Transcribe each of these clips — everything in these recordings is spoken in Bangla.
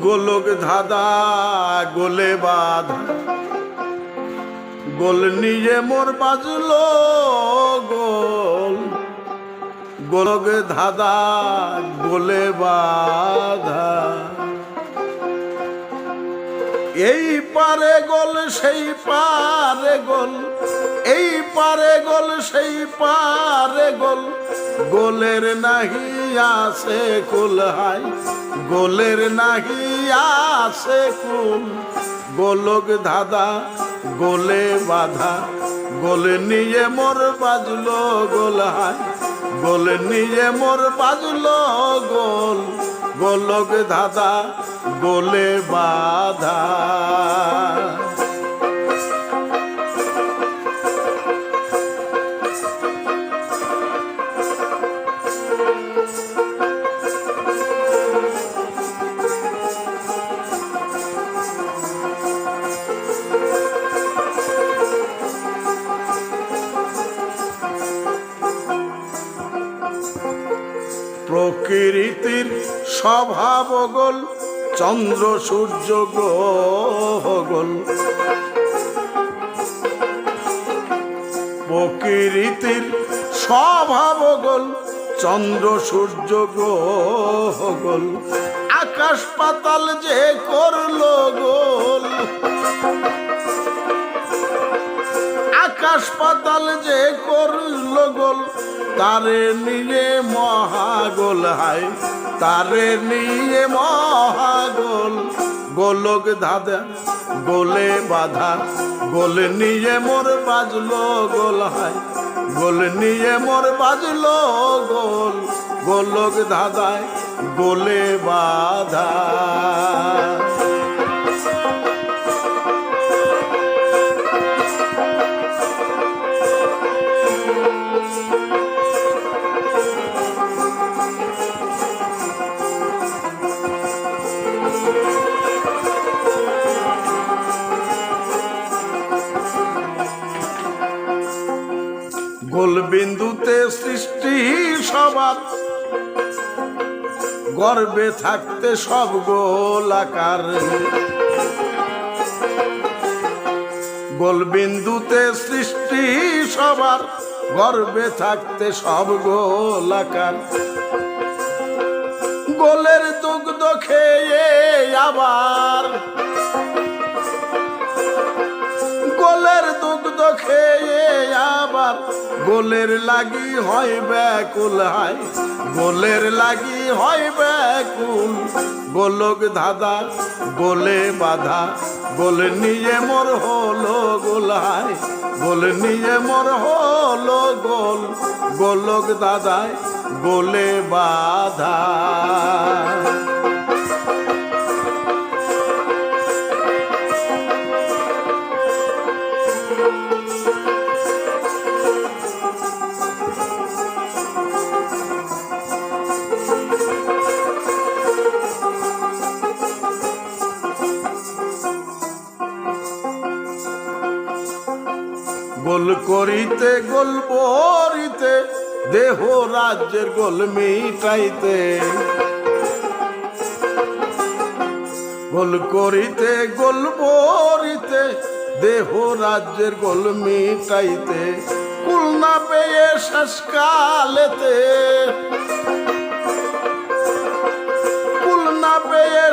গোলক ধাঁধা, গোলে বাধা। গোল নিজে মোর বাজলো গোল। গোলক ধাঁধা, গোলে বাধা। এই পারে গোল, সেই পারে গোল। এই পারে গোল, সেই পারে গোল। গোলের নাহি আসে কুল হাই, গোলের নাহি আসে কুল। গোলক ধাঁধা, গোলে বাধা, গোল নিয়ে মোর বাজলো গোল হাই। গোল নিয়ে মোর বাজলো গোল, গোলক ধাঁধা, গোলে বাধা। স্বভাব গোল চন্দ্র, সূর্য গোল প্রকৃতির স্বভাব গোল চন্দ্র, সূর্য গোল আকাশ পাতাল যে করল গোল। আকাশ পাতাল যে করল গোল, তারে নিয়ে মহাগোল হাই তারে নিয়ে মহাগোল, গোলক ধাঁধা, গোলে বাধা, গোল নিয়ে মোর বাজলো গোল হাই গোল নিয়ে মোর বাজলো গোল, গোলক ধাঁধায় গোলে বাধা। গোলবিন্দুতে সৃষ্টি সবার। গর্বে থাকতে সব গোলাকার গোলবিন্দুতে সৃষ্টি সবার, গর্বে থাকতে সব গোলাকার গোলের দুগ্ধ খেয়ে আবার। গোলের দুগ্ধ খেয়ে আবার গোলের লাগি হয় ব্যাকুল হাই। গোলের লাগি হয় ব্যাকুল, গোলক ধাঁধা, গোলে বাধা। গোল নিয়ে মোর হলো গোল হাই, গোল নিয়ে মোর হলো গোল। গোলক দাদায় গোলে বাধা। করিতে, গোল বরিতে দেহ রাজ্যের গোল মিটাইতে। গোল করিতে, গোল বরিতে দেহ রাজ্যের গোল মিটাইতে। কুল না পেয়ে শেষ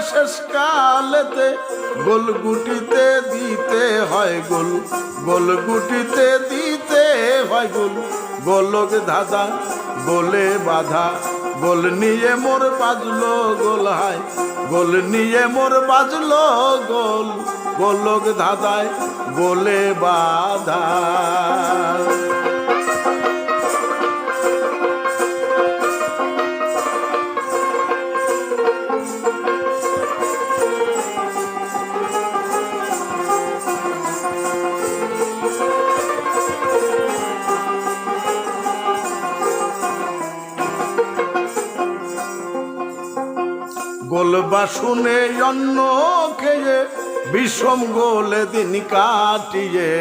পেয়ে শেষ কালেতে গোল গুটিতে দিতে হয় গোল গোল গুটিতে দিতে হয় গোল। গোলক ধাঁধা গোলে বাধা, গোল নিয়ে মোর বাজলো গোল হাই গোল নিয়ে মোর বাজলো গোল, গোলক ধাঁধায় গোলে বাধা। গোল বাসুনে অন্ন খেয়ে, বিষম গোলে দিন কাটিয়ে।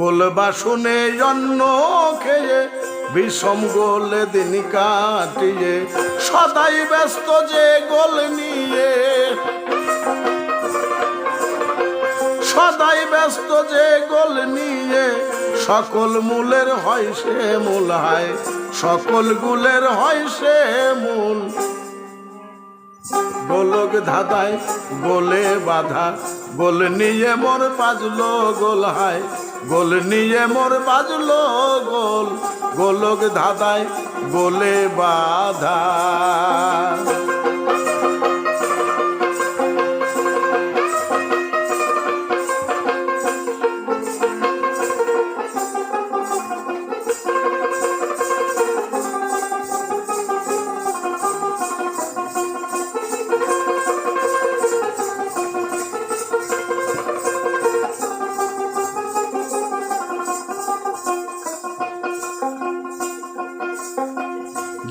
গোল বাসনে অন্ন খেয়ে, বিষম গোলে দিন কাটিয়ে, সদাই ব্যস্ত যে গোল নিয়ে। সদাই ব্যস্ত যে গোল নিয়ে, সকল মূলের হয় সে মূল হয়। সকল গুলের হয় সে মূল। গোলক ধাঁধায় গোলে বাধা, গোল নিয়ে মোর বাজলো গোল হায়। গোল নিয়ে মোর বাজলো গোল, গোলক ধাঁধায় গোলে বাধা।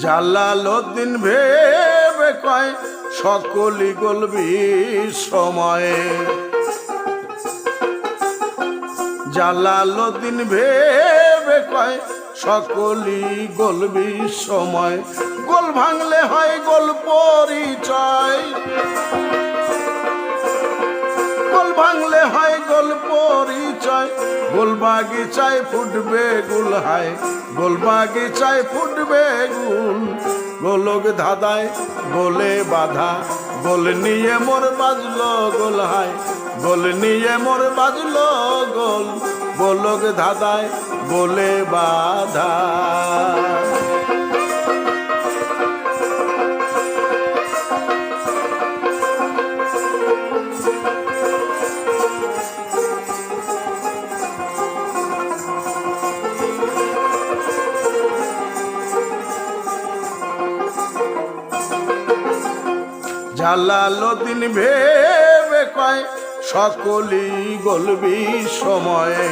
জালালুদ্দিন ভেবে কয় সকলি গলবি সময়ে। জালালুদ্দিন ভেবে কয় সকলি গলবি সময়। গোল ভাঙলে হয় গোল পরিচয়। ভাঙলে হয় গোল পরিচয়। গোল বাগিচায় ফুটবে গুল হায়। গোল বাগিচায় ফুটবে গুল। গোলক ধাঁধায় গোলে বাধা। গোল নিয়ে মোর বাজলো গোল হায়। গোল নিয়ে মোর বাজলো গোল। গোলক ধাঁধায় গোলে বাধা। জালালুদ্দিন ভেবে কয় সকলি গলবি সময়ে।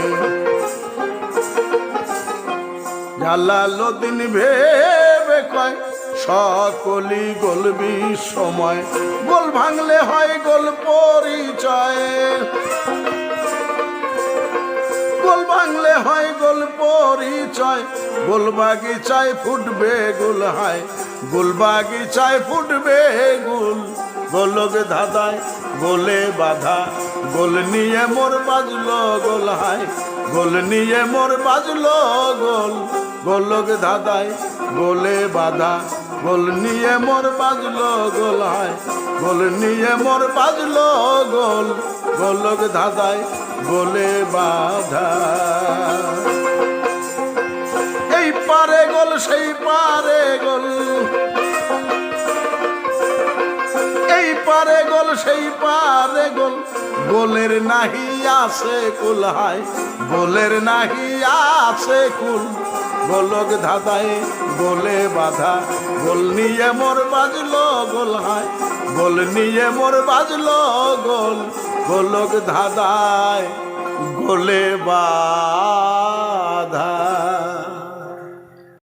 জালালুদ্দিন ভেবে কয় সকলি গলবি সময়। গোল ভাঙলে হয় গোল পরিচয়। গোল ভাঙলে হয় গোল পরিচয়, গোল বাগিচায় ফুটবে গোল হায়। গোল বাগিচায় ফুটবে গোল গোলক ধাঁধায়, গোলে বাধা। গোল নিয়ে মোর বাজলো গোল হায় গোল নিয়ে মোর বাজলো গোল। গোলক ধাঁধায়, গোলে বাধা। গোল নিয়ে মোর বাজলো গোল হায় গোল নিয়ে মোর বাজলো গোল। গোলক ধাঁধায়, গোলে বাধা। এই পারে গোল, সেই পারে গোল। পারে গোল, সেই পারে গোল। গোলের নাহি আছে কুল হায় গোলের নাহি আছে কুল। গোলক ধাঁধায় গোলে বাধা, গোল নিয়ে মোর বাজলো গোল হায় গোল নিয়ে মোর বাজলো গোল। গোলক ধাঁধায় গোলে বাধা।